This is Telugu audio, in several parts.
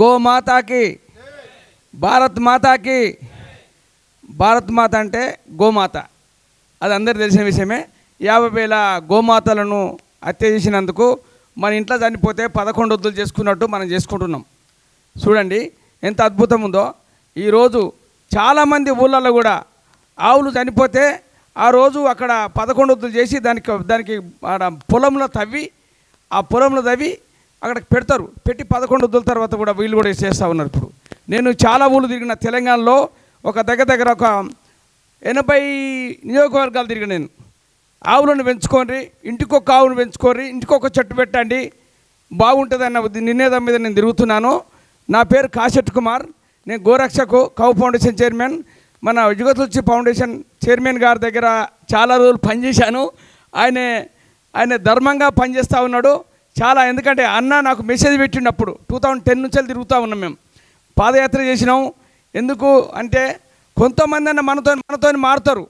గోమాతాకి. భారత్ మాతాకి. భారత్ మాత అంటే గోమాత. అది అందరు తెలిసిన విషయమే. యాభై వేల గోమాతలను హత్య చేసినందుకు మన ఇంట్లో చనిపోతే పదకొండు వద్దులు చేసుకున్నట్టు మనం చేసుకుంటున్నాం. చూడండి ఎంత అద్భుతం ఉందో. ఈరోజు చాలామంది ఊళ్ళల్లో కూడా ఆవులు చనిపోతే ఆ రోజు అక్కడ పదకొండు వద్దులు చేసి దానికి దానికి పొలంలో తవ్వి ఆ పొలంలో తవ్వి అక్కడ పెడతారు. పెట్టి పదకొండు వద్దుల తర్వాత కూడా వీళ్ళు కూడా చేస్తూ ఉన్నారు ఇప్పుడు. నేను చాలా ఊళ్ళు తిరిగిన తెలంగాణలో ఒక దగ్గర దగ్గర ఒక ఎనభై నియోజకవర్గాలు తిరిగిన నేను. ఆవులను పెంచుకోండి ఇంటికొక ఆవును పెంచుకోండి ఇంటికొక చెట్టు పెట్టండి. బాగుంటుందన్న నినేదం మీద నేను తిరుగుతున్నాను. నా పేరు కాశెట్ కుమార్. నేను గోరక్షకు కౌ ఫౌండేషన్ చైర్మన్. మన యుగతుల్చి ఫౌండేషన్ చైర్మన్ గారి దగ్గర చాలా రోజులు పనిచేశాను. ఆయన ఆయన ధర్మంగా పనిచేస్తూ ఉన్నాడు. చాలా ఎందుకంటే అన్న నాకు మెసేజ్ పెట్టినప్పుడు టూ థౌజండ్ టెన్ నుంచి తిరుగుతూ ఉన్నాం మేము. పాదయాత్ర చేసినాం. ఎందుకు అంటే కొంతమంది అన్న మనతో మనతో మారుతారు.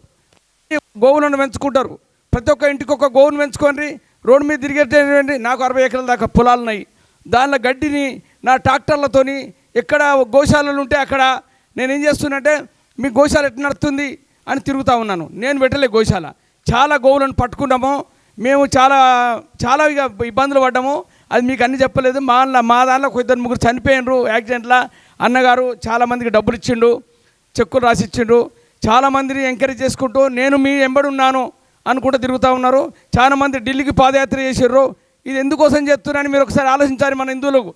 గోవులను పెంచుకుంటారు. ప్రతి ఒక్క ఇంటికి ఒక గోవును పెంచుకోండి. రోడ్డు మీద తిరిగేటండి నాకు అరవై ఎకరాల దాకా పొలాలు ఉన్నాయి. దానిలో గడ్డిని నా ట్రాక్టర్లతోని ఎక్కడ గోశాలలు ఉంటే అక్కడ నేను ఏం చేస్తున్నంటే మీ గోశాల ఎట్లా నడుస్తుంది అని తిరుగుతూ ఉన్నాను. నేను పెట్టలే గోశాల. చాలా గోవులను పట్టుకున్నాము. మేము చాలా చాలా ఇక ఇబ్బందులు పడ్డాము. అది మీకు అన్ని చెప్పలేదు. మా మా దాంట్లో ఇద్దరు ముగ్గురు చనిపోయినరు యాక్సిడెంట్లా. అన్నగారు చాలామందికి డబ్బులు ఇచ్చిండు చెక్కులు రాసి ఇచ్చిండు చాలామందిని ఎంకరేజ్ చేసుకుంటూ నేను మీ ఎంబడి ఉన్నాను అనుకుంటూ తిరుగుతూ ఉన్నారు. చాలామంది ఢిల్లీకి పాదయాత్ర చేసిర్రు. ఇది ఎందుకోసం చెప్తున్నాను మీరు ఒకసారి ఆలోచించాలి మన హిందువులకు.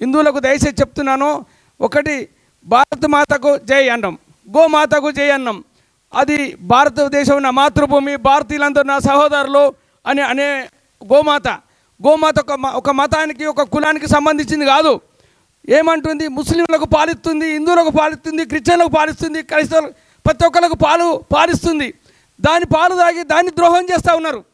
హిందువులకు దయచేసి చెప్తున్నాను. ఒకటి భారత మాతకు జై అన్నం. గోమాతకు జై అన్నం. అది భారతదేశం నా మాతృభూమి. భారతీయులందరూ నా సహోదరులు. అని అనే గోమాత. గోమాత ఒక ఒక మతానికి ఒక కులానికి సంబంధించింది కాదు. ఏమంటుంది? ముస్లింలకు పాలిస్తుంది హిందువులకు పాలిస్తుంది క్రిస్టియన్లకు పాలిస్తుంది క్రైస్తవులకు ప్రతి ఒక్కరికి పాలు పాలిస్తుంది. దాని పాలు తాగి దాన్ని ద్రోహం చేస్తూ ఉన్నారు.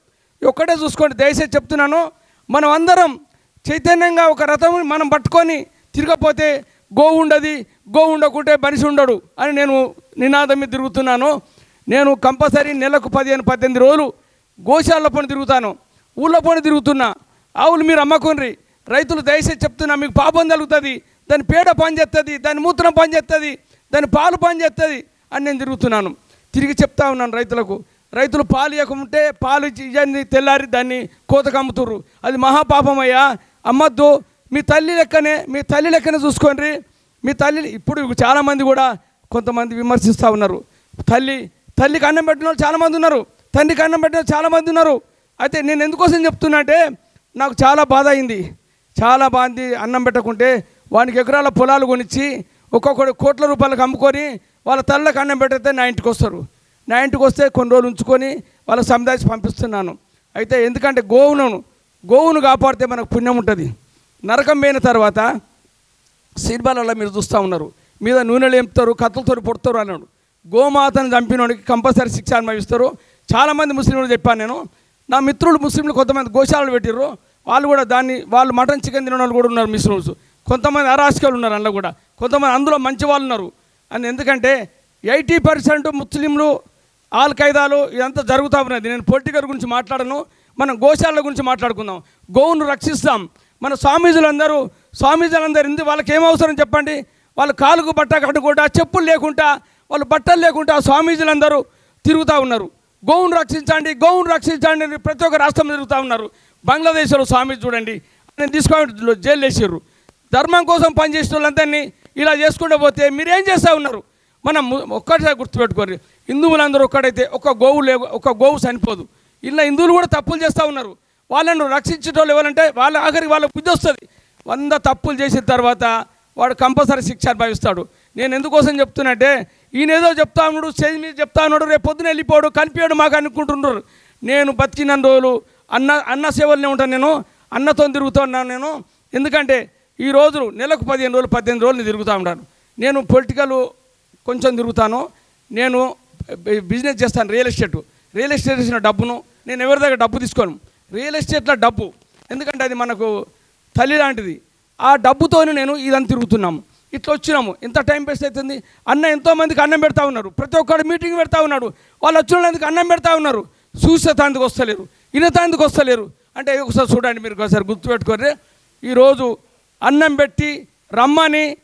ఒక్కటే చూసుకోండి దయచేసి చెప్తున్నాను. మనం అందరం చైతన్యంగా ఒక రథం మనం పట్టుకొని తిరగపోతే గోవు ఉండదు గోవు ఉండకుంటే మనిషి ఉండడు అని నేను నినాదం మీద తిరుగుతున్నాను. నేను కంపల్సరీ నెలకు పదిహేను పద్దెనిమిది రోజులు గోశాల పని తిరుగుతాను ఊళ్ళో పని తిరుగుతున్నా ఆవులు మీరు అమ్మకొండ్రి రైతులు దయచేసి చెప్తున్నా మీకు పాపం కలుగుతుంది దాని పేడ పనిచేస్తుంది దాని మూత్రం పనిచేస్తుంది దాని పాలు పనిచేస్తుంది అని నేను తిరుగుతున్నాను. తిరిగి చెప్తా ఉన్నాను రైతులకు రైతులు పాలు ఇవ్వకుంటే పాలు ఇచ్చి ఇవన్నీ తెల్లారి దాన్ని కోతకు అమ్ముతుర్రు. అది మహాపాపమయ్యా అమ్మద్దు మీ తల్లి లెక్కనే మీ తల్లి లెక్కనే చూసుకోండి. మీ తల్లి ఇప్పుడు చాలామంది కూడా కొంతమంది విమర్శిస్తూ ఉన్నారు. తల్లి తల్లికి అన్నం పెట్టిన వాళ్ళు చాలామంది ఉన్నారు. తండ్రికి అన్నం పెట్టిన చాలామంది ఉన్నారు. అయితే నేను ఎందుకోసం చెప్తున్నా అంటే నాకు చాలా బాధ అయింది. చాలా బాధ అన్నం పెట్టకుంటే వానికి ఎకరాల పొలాలు కొనిచ్చి ఒక్కొక్కడు కోట్ల రూపాయలకు అమ్ముకొని వాళ్ళ తల్లకు అన్నం పెట్టేస్తే నా ఇంటికి వస్తారు. నా ఇంటికి వస్తే కొన్ని రోజులు ఉంచుకొని వాళ్ళ సముదాయించి పంపిస్తున్నాను. అయితే ఎందుకంటే గోవును గోవును కాపాడితే మనకు పుణ్యం ఉంటుంది. నరకం పోయిన తర్వాత సినిమాలలో మీరు చూస్తూ ఉన్నారు. మీద నూనెలు ఎంపుతారు కత్తులతో పొడతారు అన్నాడు. గోమాతను చంపినోడికి కంపల్సరీ శిక్ష అనుభవిస్తారు. చాలామంది ముస్లింలు చెప్పాను నేను. నా మిత్రులు ముస్లింలు కొంతమంది గోశాలలు పెట్టిర్రు. వాళ్ళు కూడా దాన్ని వాళ్ళు మటన్ చికెన్ తిన వాళ్ళు కూడా ఉన్నారు ముస్లిమ్స్ కొంతమంది అరాచకాలు ఉన్నారు అందులో కూడా. కొంతమంది అందులో మంచి వాళ్ళు ఉన్నారు. అని ఎందుకంటే ఎయిటీ పర్సెంట్ ముస్లింలు ఆల్ ఖైదాలు ఇదంతా జరుగుతూ ఉన్నది. నేను పొలిటికల్ గురించి మాట్లాడను మనం గోశాల గురించి మాట్లాడుకుందాం. గోవును రక్షిస్తాం. మన స్వామీజులందరూ స్వామీజులందరూ ఇందు వాళ్ళకి ఏమవసరం అవసరం చెప్పండి? వాళ్ళు కాలుకు బట్ట కట్టుకుంటా చెప్పులు లేకుండా వాళ్ళు బట్టలు లేకుండా ఆ స్వామీజులందరూ తిరుగుతూ ఉన్నారు. గోవును రక్షించండి గోవును రక్షించండి అని ప్రతి ఒక్క రాష్ట్రం తిరుగుతూ ఉన్నారు. బంగ్లాదేశ్లో స్వామి చూడండి నేను తీసుకొని జైలు వేసారు ధర్మం కోసం పనిచేసిన వాళ్ళందరినీ ఇలా చేసుకుంటూ పోతే మీరేం చేస్తూ ఉన్నారు? మనం ఒక్కటే గుర్తుపెట్టుకోరు హిందువులందరూ ఒక్కడైతే ఒక గోవు లేవు ఒక గోవు చనిపోదు. ఇలా హిందువులు కూడా తప్పులు చేస్తూ ఉన్నారు. వాళ్ళను రక్షించేటోళ్ళు ఎవరంటే వాళ్ళ ఆఖరికి వాళ్ళ బుద్ధి వస్తుంది. వంద తప్పులు చేసిన తర్వాత వాడు కంపల్సరీ శిక్ష అనుభవిస్తాడు. నేను ఎందుకోసం చెప్తున్నట్టే ఈయన ఏదో చెప్తా ఉన్నాడు స్టేజ్ మీద చెప్తా ఉన్నాడు రేపు పొద్దున వెళ్ళిపోడు కనిపించాడు మాకు అనుకుంటున్నారు నేను బతికిన రోజులు అన్న అన్న సేవలనే ఉంటాను నేను అన్నతో తిరుగుతూ ఉన్నాను నేను. ఎందుకంటే ఈ రోజు నెలకు పదిహేను రోజులు పద్దెనిమిది రోజులు నేను తిరుగుతూ ఉంటాను నేను పొలిటికల్ కొంచెం తిరుగుతాను. నేను బిజినెస్ చేస్తాను రియల్ ఎస్టేట్. రియల్ ఎస్టేట్ చేసిన డబ్బును నేను ఎవరి దగ్గర డబ్బు తీసుకోను. రియల్ ఎస్టేట్లో డబ్బు. ఎందుకంటే అది మనకు తల్లి లాంటిది. ఆ డబ్బుతోనే నేను ఇదని తిరుగుతున్నాము. ఇట్లా వచ్చినాము. ఇంత టైం వేస్ట్ అవుతుంది అన్న ఎంతోమందికి అన్నం పెడతా ఉన్నారు. ప్రతి ఒక్కరు మీటింగ్ పెడతా ఉన్నాడు. వాళ్ళు వచ్చినందుకు అన్నం పెడతా ఉన్నారు. చూసేతాందుకు వస్తలేరు. ఇనతాందుకు వస్తలేరు. అంటే ఒకసారి చూడండి మీరు ఒకసారి గుర్తుపెట్టుకోరే ఈరోజు అన్నం పెట్టి రమ్మని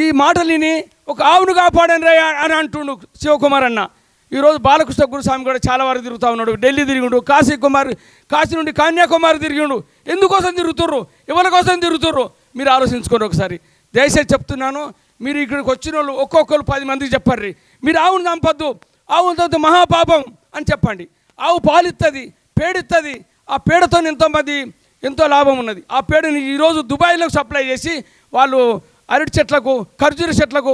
ఈ మాటలిని ఒక ఆవును కాపాడని రే అని అంటుండు శివకుమార్ అన్న. ఈరోజు బాలకృష్ణ గురుస్వామి కూడా చాలా వరకు తిరుగుతూ ఉన్నాడు. ఢిల్లీ తిరిగిండు. కాశీ కుమార్ కాశీ నుండి కన్యాకుమారి తిరిగిండు. ఎందుకోసం తిరుగుతుర్రు? ఎవరి కోసం తిరుగుతుర్రు? మీరు ఆలోచించుకోండి ఒకసారి. దయచేసి చెప్తున్నాను మీరు ఇక్కడికి వచ్చిన వాళ్ళు ఒక్కొక్కరు పది మందికి చెప్పండి మీరు ఆవును చంపొద్దు ఆవును చంపితే మహాపాపం అని చెప్పండి. ఆవు పాలిస్తుంది పేడిస్తుంది ఆ పేడతో ఎంతోమంది ఎంతో లాభం ఉన్నది. ఆ పేడని ఈరోజు దుబాయ్లో సప్లై చేసి వాళ్ళు అరటి చెట్లకు ఖర్జూర చెట్లకు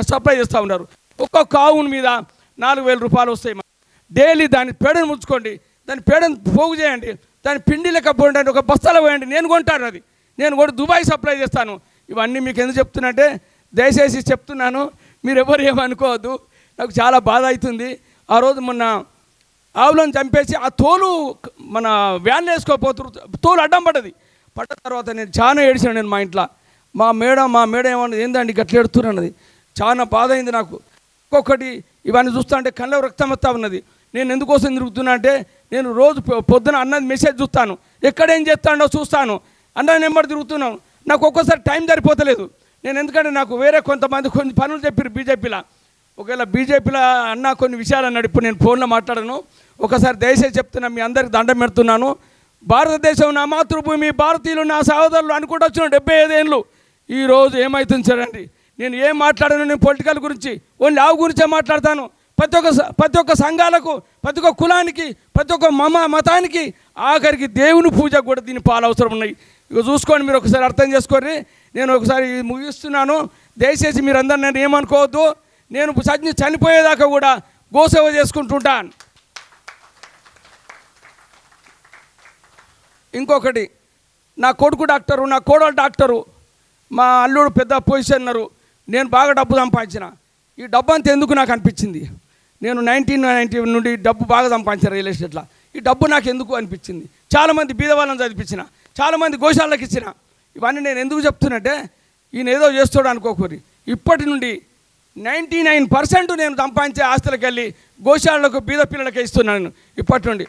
సప్లై చేస్తూ ఉన్నారు. ఒక్కొక్క ఆవుని మీద నాలుగు వేల రూపాయలు వస్తాయి డైలీ దాని పేడను ముంచుకోండి. దాని పేడను పోగు చేయండి. దాని పిండి లెక్క పోయండి ఒక బస్తాలో పోయండి. నేను కొంటాను అది. నేను కూడా దుబాయ్ సప్లై చేస్తాను. ఇవన్నీ మీకు ఎందుకు చెప్తున్నట్టే దయచేసి చెప్తున్నాను. మీరు ఎవరు ఏమనుకోవద్దు. నాకు చాలా బాధ అవుతుంది. ఆ రోజు మొన్న ఆవులను చంపేసి ఆ తోలు మన వ్యాన్ వేసుకోపోతున్నారు తోలు అడ్డం పడ్డది. పడ్డ తర్వాత నేను చాలా ఏడిచాను నేను మా ఇంట్లో. మా మేడం మా మేడం ఏమన్నది ఏందండి గట్ల ఎడుతున్నారు చాలా బాధ అయింది నాకు. ఒక్కొక్కటి ఇవన్నీ చూస్తా అంటే కళ్ళలో రక్తం వస్తా ఉన్నది. నేను ఎందుకోసం తిరుగుతున్నా అంటే నేను రోజు పొ- పొద్దున అన్నది మెసేజ్ చూస్తాను. ఎక్కడ ఏం చేస్తాడో చూస్తాను. అన్న నెంబర్ తిరుగుతున్నాను నాకు ఒక్కోసారి టైం సరిపోతలేదు. నేను ఎందుకంటే నాకు వేరే కొంతమంది కొన్ని పనులు చెప్పారు బీజేపీలో. ఒకవేళ బీజేపీలో అన్న కొన్ని విషయాలు అన్నాడు. ఇప్పుడు నేను ఫోన్లో మాట్లాడను. ఒకసారి దయచేసి చెప్తున్నా మీ అందరికి దండం పెడుతున్నాను. భారతదేశం నా మాతృభూమి భారతీయులు నా సహోదరులు అనుకుంటూ వచ్చిన డెబ్బై ఐదేళ్ళు ఈరోజు ఏమవుతుంది చూడండి. నేను ఏం మాట్లాడను నేను పొలిటికల్ గురించి ఓన్లీ ఆవు గురించే మాట్లాడతాను. ప్రతి ఒక్క ప్రతి ఒక్క సంఘాలకు ప్రతి ఒక్క కులానికి ప్రతి ఒక్క మమ మతానికి ఆఖరికి దేవుని పూజ కూడా దీని పాలవసరం అవసరం ఉన్నాయి. ఇక చూసుకోండి మీరు ఒకసారి అర్థం చేసుకోండి నేను ఒకసారి ముగిస్తున్నాను. దయచేసి మీరు అందరు నేను ఏమనుకోవద్దు. నేను చని చనిపోయేదాకా కూడా గోసేవ చేసుకుంటుంటాను. ఇంకొకటి నా కొడుకు డాక్టరు నా కోడలు డాక్టరు మా అల్లుడు పెద్ద పొజిషన్నరు నేను బాగా డబ్బు సంపాదించిన. ఈ డబ్బు అంతా ఎందుకు నాకు అనిపించింది? నేను నైన్టీన్ నైన్టీ నుండి డబ్బు బాగా సంపాదించిన రియల్ ఎస్టేట్లో. ఈ డబ్బు నాకు ఎందుకు అనిపించింది? చాలామంది బీదవాళ్ళని చదివించిన. చాలామంది గోశాలకు ఇచ్చిన. ఇవన్నీ నేను ఎందుకు చెప్తున్నట్టే ఈయన ఏదో చేస్తాడు అనుకోకూరి. ఇప్పటి నుండి నైంటీ నైన్ పర్సెంట్ నేను సంపాదించే ఆస్తులకు వెళ్ళి గోశాలకు బీద పిల్లలకి ఇస్తున్నాను ఇప్పటి నుండి.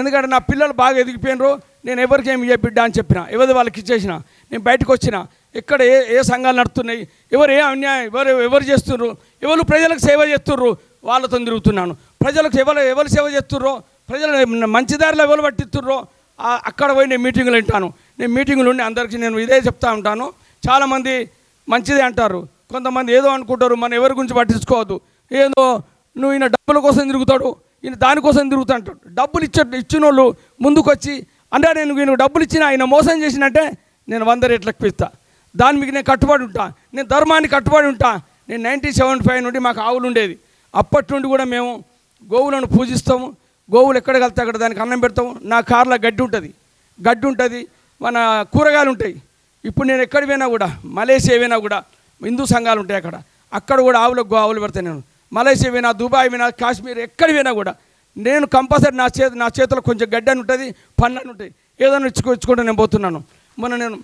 ఎందుకంటే నా పిల్లలు బాగా ఎదిగిపోయినరు. నేను ఎవరికి ఏమి ఇయ్య బిడ్డ అని చెప్పిన ఎవరి వాళ్ళకి ఇచ్చేసిన నేను బయటకు వచ్చిన ఎక్కడ ఏ ఏ సంఘాలు నడుస్తున్నాయి ఎవరు ఏ అన్యాయం ఎవరు ఎవరు చేస్తుర్రు ఎవరు ప్రజలకు సేవ చేస్తుర్రు వాళ్ళతో తిరుగుతున్నాను. ప్రజలకు ఎవరు ఎవరు సేవ చేస్తుర్రో ప్రజలు మంచి దారిలో ఎవరు పట్టిస్తుర్రో అక్కడ పోయి నేను మీటింగులు వింటాను. నేను మీటింగులు ఉండి అందరికీ నేను ఇదే చెప్తా ఉంటాను. చాలామంది మంచిదే అంటారు. కొంతమంది ఏదో అనుకుంటారు మనం ఎవరి గురించి పట్టించుకోవద్దు. ఏదో నువ్వు ఈయన డబ్బుల కోసం తిరుగుతాడు ఈయన దానికోసం తిరుగుతా అంటాడు డబ్బులు ఇచ్చే ఇచ్చిన వాళ్ళు ముందుకొచ్చి అంటే నేను ఈయన డబ్బులు ఇచ్చిన ఆయన మోసం చేసినట్టే నేను వంద రేట్లకు పిస్తా దాని మీకు నేను కట్టుబడి ఉంటా. నేను ధర్మానికి కట్టుబడి ఉంటా. నేను నైన్టీన్ సెవెంటీ ఫైవ్ నుండి మాకు ఆవులు ఉండేది. అప్పటి నుండి కూడా మేము గోవులను పూజిస్తాము. గోవులు ఎక్కడ కలితే అక్కడ దానికి అన్నం పెడతాం నా కార్లో గడ్డి ఉంటుంది. గడ్డి ఉంటుంది. మన కూరగాయలు ఉంటాయి. ఇప్పుడు నేను ఎక్కడ పోయినా కూడా మలేషియా పోయినా కూడా హిందూ సంఘాలు ఉంటాయి అక్కడ. అక్కడ కూడా ఆవులకు గో ఆవులు పెడతాను నేను. మలేషియా పోయినా దుబాయ్ పోయినా కాశ్మీర్ ఎక్కడ పోయినా కూడా నేను కంపల్సరీ నా చేతి నా చేతిలో కొంచెం గడ్డి అని ఉంటుంది పన్ను అని ఉంటాయి. ఏదైనా ఇచ్చుకో ఇచ్చుకుంటూ నేను పోతున్నాను. మొన్న నేను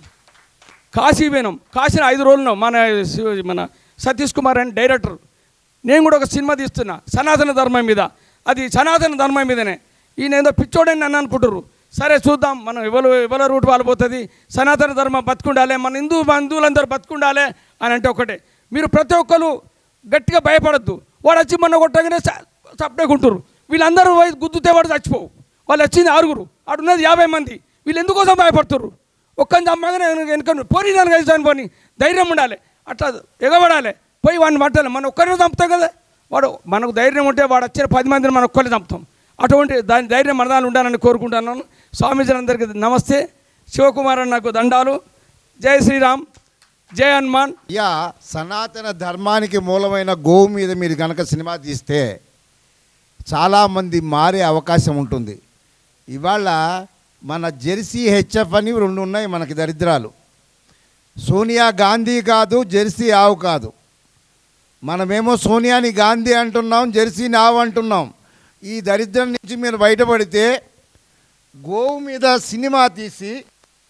కాశీ పోయినాం. కాశీలో ఐదు రోజులు మన మన సతీష్ కుమార్ అని డైరెక్టర్. నేను కూడా ఒక సినిమా తీస్తున్నా సనాతన ధర్మం మీద. అది సనాతన ధర్మం మీదనే. ఈయన ఏదో పిచ్చోడని నన్ను అనుకుంటారు సరే చూద్దాం మనం ఎవరు ఇవ్వల రూట్ వాళ్ళపోతుంది సనాతన ధర్మం బతుకుండాలి మన హిందూ బంధువులందరూ బతుకుండాలి అని అంటే ఒకటే. మీరు ప్రతి ఒక్కరు గట్టిగా భయపడద్దు. వాడు వచ్చి మొన్న కొట్టగానే సప్డేకుంటారు వీళ్ళందరూ పోయి గుద్దుతే వాడు చచ్చిపోవు. వాళ్ళు వచ్చింది ఆరుగురు. ఆడున్నది యాభై మంది. వీళ్ళు ఎందుకోసం భయపడుతుర్రు? ఒక్కని చమ్మగానే వెనుక పోనీ నన్ను కలిసి పోని ధైర్యం ఉండాలి. అట్లా ఎగబడాలి. పోయి వాడిని పట్టాలి. మనం ఒక్కరిని చంపుతాం కదా. వాడు మనకు ధైర్యం ఉంటే వాడు వచ్చిన పది మందిని మనం ఒక్కరిని చంపుతాం. అటువంటి దాని ధైర్యం మరణాలు ఉండాలని కోరుకుంటున్నాను. స్వామీజీలందరికీ నమస్తే. శివకుమార్ అన్నకు దండాలు. జై శ్రీరామ్. జై హనుమాన్. యా సనాతన ధర్మానికి మూలమైన గోవు మీద మీరు కనుక సినిమా తీస్తే చాలామంది మారే అవకాశం ఉంటుంది. ఇవాళ మన జెర్సీ హెచ్ఎఫ్ అని రెండు ఉన్నాయి మనకి దరిద్రాలు. సోనియా గాంధీ కాదు జెర్సీ ఆవు కాదు. మనమేమో సోనియాని గాంధీ అంటున్నాం జెర్సీ నావ్ అంటున్నాం. ఈ దరిద్రం నుంచి మీరు బయటపడితే గోవు మీద సినిమా తీసి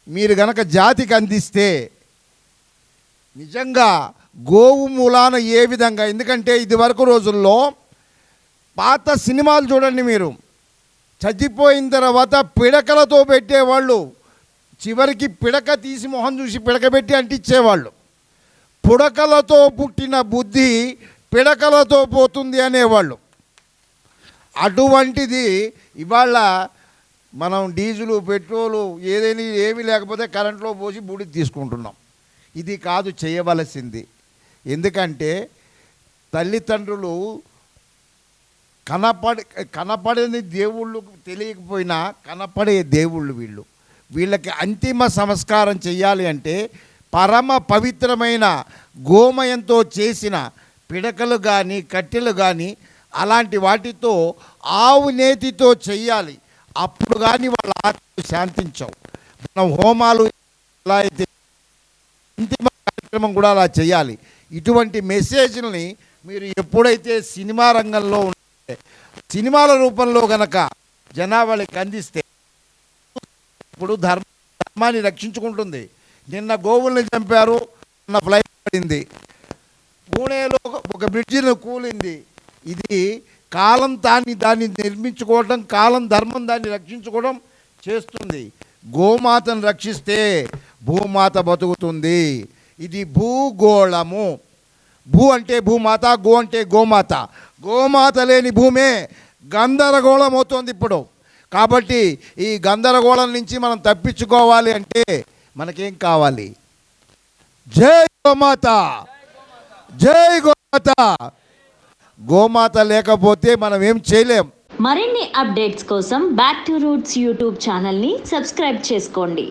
మీరు గనక జాతికి అందిస్తే నిజంగా గోవు మూలాన ఏ విధంగా ఎందుకంటే ఇది వరకు రోజుల్లో పాత సినిమాలు చూడండి మీరు. చచ్చిపోయిన తర్వాత పిడకలతో పెట్టేవాళ్ళు. చివరికి పిడక తీసి మొహం చూసి పిడకబెట్టి అంటించేవాళ్ళు. పుడకలతో పుట్టిన బుద్ధి పిడకలతో పోతుంది అనేవాళ్ళు. అటువంటిది ఇవాళ మనం డీజిలు పెట్రోలు ఏదైనా ఏమీ లేకపోతే కరెంట్లో పోసి బూడి తీసుకుంటున్నాం. ఇది కాదు చేయవలసింది. ఎందుకంటే తల్లిదండ్రులు కనపడి కనపడని దేవుళ్ళు తెలియకపోయినా కనపడే దేవుళ్ళు వీళ్ళు. వీళ్ళకి అంతిమ సంస్కారం చేయాలి అంటే పరమ పవిత్రమైన గోమయంతో చేసిన పిడకలు కానీ కట్టెలు కానీ అలాంటి వాటితో ఆవు నేతితో చెయ్యాలి. అప్పుడు కానీ వాళ్ళ ఆత్మలు శాంతించవు. మనం హోమాలు ఎలా అయితే అంతిమ కార్యక్రమం కూడా అలా చేయాలి ఇటువంటి మెసేజ్ని మీరు ఎప్పుడైతే సినిమా రంగంలో ఉంటే సినిమాల రూపంలో గనక జనాభాకి అందిస్తే ఇప్పుడు ధర్మ ధర్మాన్ని రక్షించుకుంటుంది. నిన్న గోవుల్ని చంపారు నిన్న ఫ్లైట్ పడింది. పూణేలో ఒక బ్రిడ్జిని కూలింది. ఇది కాలం దాన్ని దాన్ని నిర్మించుకోవడం కాలం ధర్మం దాన్ని రక్షించుకోవడం చేస్తుంది. గోమాతను రక్షిస్తే భూమాత బతుకుతుంది. ఇది భూగోళము. భూ అంటే భూమాత గో అంటే గోమాత. గోమాత లేని భూమే గందరగోళం అవుతుంది ఇప్పుడు. కాబట్టి ఈ గందరగోళం నుంచి మనం తప్పించుకోవాలి అంటే మనకేం కావాలి? జై గోమాత! జై గోమాత! గోమాత లేకపోతే మనం ఏం చేయలేం. మరిన్ని అప్డేట్స్ కోసం బ్యాక్ టు రూట్స్ యూట్యూబ్ ఛానల్ని సబ్స్క్రైబ్ చేసుకోండి.